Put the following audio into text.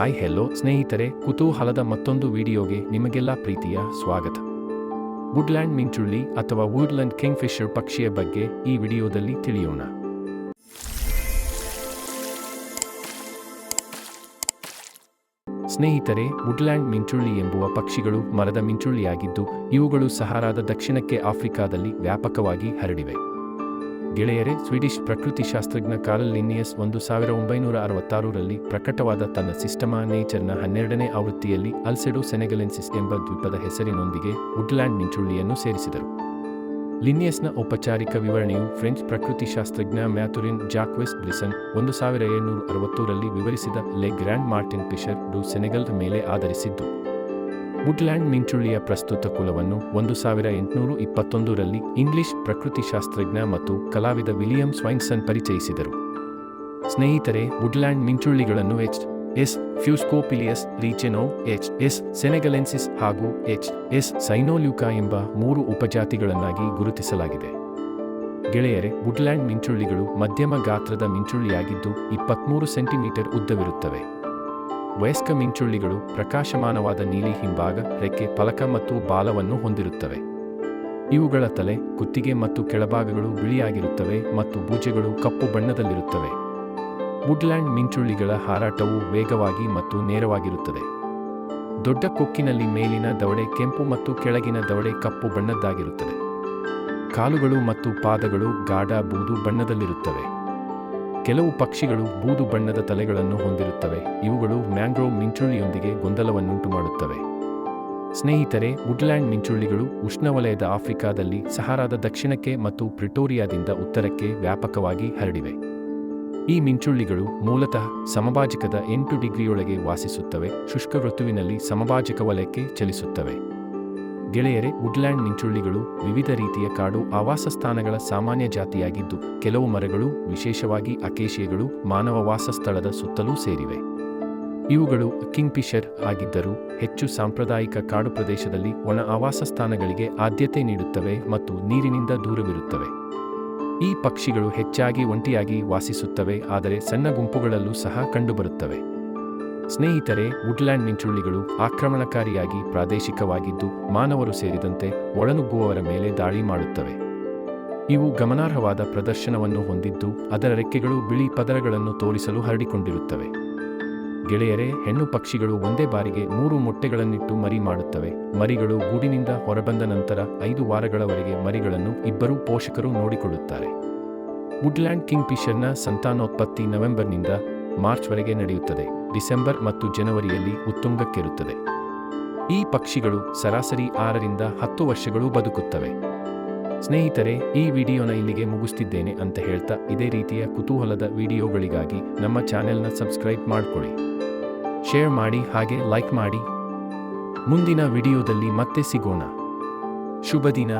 Hi hello ಸ್ನೇಹಿತರೆ, ಕುತೂಹಲದ ಮತ್ತೊಂದು ವಿಡಿಯೋಗೆ ನಿಮಗೆಲ್ಲ ಪ್ರೀತಿಯ ಸ್ವಾಗತ. ವುಡ್ಲ್ಯಾಂಡ್ ಮಿಂಚುಳ್ಳಿ ಅಥವಾ ವುಡ್ಲ್ಯಾಂಡ್ ಕಿಂಗ್ಫಿಶರ್ ಪಕ್ಷಿಯ ಬಗ್ಗೆ ಈ ವಿಡಿಯೋದಲ್ಲಿ ತಿಳಿಯೋಣ. ಸ್ನೇಹಿತರೆ, ವುಡ್ಲ್ಯಾಂಡ್ ಮಿಂಚುಳ್ಳಿ ಎಂಬುವ ಪಕ್ಷಿಗಳು ಮರದ ಮಿಂಚುಳ್ಳಿಯಾಗಿದ್ದು, ಇವುಗಳು ಸಹಾರಾದ ದಕ್ಷಿಣಕ್ಕೆ ಆಫ್ರಿಕಾದಲ್ಲಿ ವ್ಯಾಪಕವಾಗಿ ಹರಡಿವೆ. ಗೆಳೆಯರೆ, ಸ್ವೀಡಿಷ್ ಪ್ರಕೃತಿಶಾಸ್ತ್ರಜ್ಞ ಕಾರ್ಲ್ ಲಿನ್ನಿಯಸ್ ಒಂದು ಸಾವಿರ ಒಂಬೈನೂರ ಅರವತ್ತಾರರಲ್ಲಿ ಪ್ರಕಟವಾದ ತನ್ನ ಸಿಸ್ಟಮಾ ನೇಚರ್ನ ಹನ್ನೆರಡನೇ ಆವೃತ್ತಿಯಲ್ಲಿ ಅಲ್ಸೆಡೋ ಸೆನೆಗಲೆನ್ಸಿಸ್ ಎಂಬ ದ್ವೀಪದ ಹೆಸರಿನೊಂದಿಗೆ ವುಡ್ಲ್ಯಾಂಡ್ ಮಿಂಚುಳ್ಳಿಯನ್ನು ಸೇರಿಸಿದರು. ಲಿನ್ನಿಯಸ್ನ ಔಪಚಾರಿಕ ವಿವರಣೆಯು ಫ್ರೆಂಚ್ ಪ್ರಕೃತಿಶಾಸ್ತ್ರಜ್ಞ ಮ್ಯಾಥುರಿನ್ ಜಾಕ್ವೆಸ್ ಬ್ರಿಸನ್ ಒಂದು ಸಾವಿರ ಏಳುನೂರ ಅರವತ್ತೂರಲ್ಲಿ ವಿವರಿಸಿದ Le Grand Martin Pecheur du Senegal ಮೇಲೆ ಆಧರಿಸಿದ್ದು. ವುಡ್ಲ್ಯಾಂಡ್ ಮಿಂಚುಳಿಯ ಪ್ರಸ್ತುತ ಕುಲವನ್ನು ಒಂದು ಸಾವಿರ ಎಂಟುನೂರು ಇಪ್ಪತ್ತೊಂದರಲ್ಲಿ ಇಂಗ್ಲಿಷ್ ಪ್ರಕೃತಿಶಾಸ್ತ್ರಜ್ಞ ಮತ್ತು ಕಲಾವಿದ ವಿಲಿಯಂ ಸ್ವೈನ್ಸನ್ ಪರಿಚಯಿಸಿದರು. ಸ್ನೇಹಿತರೆ, woodland ಮಿಂಚುಳ್ಳಿಗಳನ್ನು H. S. Fuscopileus Reichenow, H. S. Senegalensis ಹಾಗೂ ಎಚ್. ಎಸ್. ಸೈನೋಲ್ಯೂಕಾ ಎಂಬ ಮೂರು ಉಪಜಾತಿಗಳನ್ನಾಗಿ ಗುರುತಿಸಲಾಗಿದೆ. ಗೆಳೆಯರೆ, ವುಡ್ಲ್ಯಾಂಡ್ ಮಿಂಚುಳ್ಳಿಗಳು ಮಧ್ಯಮ ಗಾತ್ರದ ಮಿಂಚುಳ್ಳಿಯಾಗಿದ್ದು ಇಪ್ಪತ್ತ್ಮೂರು ಸೆಂಟಿಮೀಟರ್ ಉದ್ದವಿರುತ್ತವೆ. ವಯಸ್ಕ ಮಿಂಚುಳ್ಳಿಗಳು ಪ್ರಕಾಶಮಾನವಾದ ನೀಲಿ ಹಿಂಭಾಗ, ರೆಕ್ಕೆ, ಫಲಕ ಮತ್ತು ಬಾಲವನ್ನು ಹೊಂದಿರುತ್ತವೆ. ಇವುಗಳ ತಲೆ, ಕುತ್ತಿಗೆ ಮತ್ತು ಕೆಳಭಾಗಗಳು ಬಿಳಿಯಾಗಿರುತ್ತವೆ ಮತ್ತು ಬೂಜೆಗಳು ಕಪ್ಪು ಬಣ್ಣದಲ್ಲಿರುತ್ತವೆ. ವುಡ್ಲ್ಯಾಂಡ್ ಮಿಂಚುಳ್ಳಿಗಳ ಹಾರಾಟವು ವೇಗವಾಗಿ ಮತ್ತು ನೇರವಾಗಿರುತ್ತದೆ. ದೊಡ್ಡ ಕೊಕ್ಕಿನಲ್ಲಿ ಮೇಲಿನ ದವಡೆ ಕೆಂಪು ಮತ್ತು ಕೆಳಗಿನ ದವಡೆ ಕಪ್ಪು ಬಣ್ಣದ್ದಾಗಿರುತ್ತದೆ. ಕಾಲುಗಳು ಮತ್ತು ಪಾದಗಳು ಗಾಢ, ಬೂದು ಬಣ್ಣದಲ್ಲಿರುತ್ತವೆ. ಕೆಲವು ಪಕ್ಷಿಗಳು ಬೂದು ಬಣ್ಣದ ತಲೆಗಳನ್ನು ಹೊಂದಿರುತ್ತವೆ. ಇವುಗಳು ಮ್ಯಾಂಗ್ರೋವ್ ಮಿಂಚುಳ್ಳಿಯೊಂದಿಗೆ ಗೊಂದಲವನ್ನುಂಟು ಮಾಡುತ್ತವೆ ಸ್ನೇಹಿತರೆ, ವುಡ್ಲ್ಯಾಂಡ್ ಮಿಂಚುಳ್ಳಿಗಳು ಉಷ್ಣವಲಯದ ಆಫ್ರಿಕಾದಲ್ಲಿ ಸಹಾರಾದ ದಕ್ಷಿಣಕ್ಕೆ ಮತ್ತು ಪ್ರಿಟೋರಿಯಾದಿಂದ ಉತ್ತರಕ್ಕೆ ವ್ಯಾಪಕವಾಗಿ ಹರಡಿವೆ. ಈ ಮಿಂಚುಳ್ಳಿಗಳು ಮೂಲತಃ ಸಮಭಾಜಕದ ಎಂಟು ಡಿಗ್ರಿಯೊಳಗೆ ವಾಸಿಸುತ್ತವೆ. ಶುಷ್ಕ ಋತುವಿನಲ್ಲಿ ಸಮಭಾಜಕ ವಲಯಕ್ಕೆ ಚಲಿಸುತ್ತವೆ. ಗೆಳೆಯರೆ, ವುಡ್ಲ್ಯಾಂಡ್ ಮಿಂಚುಳ್ಳಿಗಳು ವಿವಿಧ ರೀತಿಯ ಕಾಡು ಆವಾಸಸ್ಥಾನಗಳ ಸಾಮಾನ್ಯ ಜಾತಿಯಾಗಿದ್ದು, ಕೆಲವು ಮರಗಳು, ವಿಶೇಷವಾಗಿ ಅಕೇಶಿಯಗಳು, ಮಾನವ ವಾಸಸ್ಥಳದ ಸುತ್ತಲೂ ಸೇರಿವೆ. ಇವುಗಳು ಕಿಂಗ್ಫಿಷರ್ ಆಗಿದ್ದರೂ ಹೆಚ್ಚು ಸಾಂಪ್ರದಾಯಿಕ ಕಾಡು ಪ್ರದೇಶದಲ್ಲಿ ಒಣ ಆವಾಸಸ್ಥಾನಗಳಿಗೆ ಆದ್ಯತೆ ನೀಡುತ್ತವೆ ಮತ್ತು ನೀರಿನಿಂದ ದೂರವಿರುತ್ತವೆ. ಈ ಪಕ್ಷಿಗಳು ಹೆಚ್ಚಾಗಿ ಒಂಟಿಯಾಗಿ ವಾಸಿಸುತ್ತವೆ, ಆದರೆ ಸಣ್ಣ ಗುಂಪುಗಳಲ್ಲೂ ಸಹ ಕಂಡುಬರುತ್ತವೆ. ಸ್ನೇಹಿತರೆ, ವುಡ್ಲ್ಯಾಂಡ್ ಮಿಂಚುಳ್ಳಿಗಳು ಆಕ್ರಮಣಕಾರಿಯಾಗಿ ಪ್ರಾದೇಶಿಕವಾಗಿದ್ದು ಮಾನವರು ಸೇರಿದಂತೆ ಒಳನುಗ್ಗುವವರ ಮೇಲೆ ದಾಳಿ ಮಾಡುತ್ತವೆ. ಇವು ಗಮನಾರ್ಹವಾದ ಪ್ರದರ್ಶನವನ್ನು ಹೊಂದಿದ್ದು ಅದರ ರೆಕ್ಕೆಗಳು ಬಿಳಿ ಪದರಗಳನ್ನು ತೋರಿಸಲು ಹರಡಿಕೊಂಡಿರುತ್ತವೆ. ಗೆಳೆಯರೆ, ಹೆಣ್ಣು ಪಕ್ಷಿಗಳು ಒಂದೇ ಬಾರಿಗೆ ಮೂರು ಮೊಟ್ಟೆಗಳನ್ನಿಟ್ಟು ಮರಿ ಮಾಡುತ್ತವೆ. ಮರಿಗಳು ಗೂಡಿನಿಂದ ಹೊರಬಂದ ನಂತರ ಐದು ವಾರಗಳವರೆಗೆ ಮರಿಗಳನ್ನು ಇಬ್ಬರೂ ಪೋಷಕರು ನೋಡಿಕೊಳ್ಳುತ್ತಾರೆ. ವುಡ್ಲ್ಯಾಂಡ್ ಕಿಂಗ್ಫಿಷರ್ನ ಸಂತಾನೋತ್ಪತ್ತಿ ನವೆಂಬರ್ನಿಂದ ಮಾರ್ಚ್ವರೆಗೆ ನಡೆಯುತ್ತದೆ. ಡಿಸೆಂಬರ್ ಮತ್ತು ಜನವರಿಯಲ್ಲಿ ಉತ್ತುಂಗಕ್ಕೇರುತ್ತದೆ. ಈ ಪಕ್ಷಿಗಳು ಸರಾಸರಿ ಆರರಿಂದ ಹತ್ತು ವರ್ಷಗಳು ಬದುಕುತ್ತವೆ. ಸ್ನೇಹಿತರೆ, ಈ ವಿಡಿಯೋನ ಇಲ್ಲಿಗೆ ಮುಗಿಸ್ತಿದ್ದೇನೆ ಅಂತ ಹೇಳ್ತಾ ಇದೇ ರೀತಿಯ ಕುತೂಹಲದ ವಿಡಿಯೋಗಳಿಗಾಗಿ ನಮ್ಮ ಚಾನೆಲ್ನ ಸಬ್ಸ್ಕ್ರೈಬ್ ಮಾಡ್ಕೊಳ್ಳಿ. ಶೇರ್ ಮಾಡಿ, ಹಾಗೆ ಲೈಕ್ ಮಾಡಿ. ಮುಂದಿನ ವಿಡಿಯೋದಲ್ಲಿ ಮತ್ತೆ ಸಿಗೋಣ. ಶುಭ ದಿನ.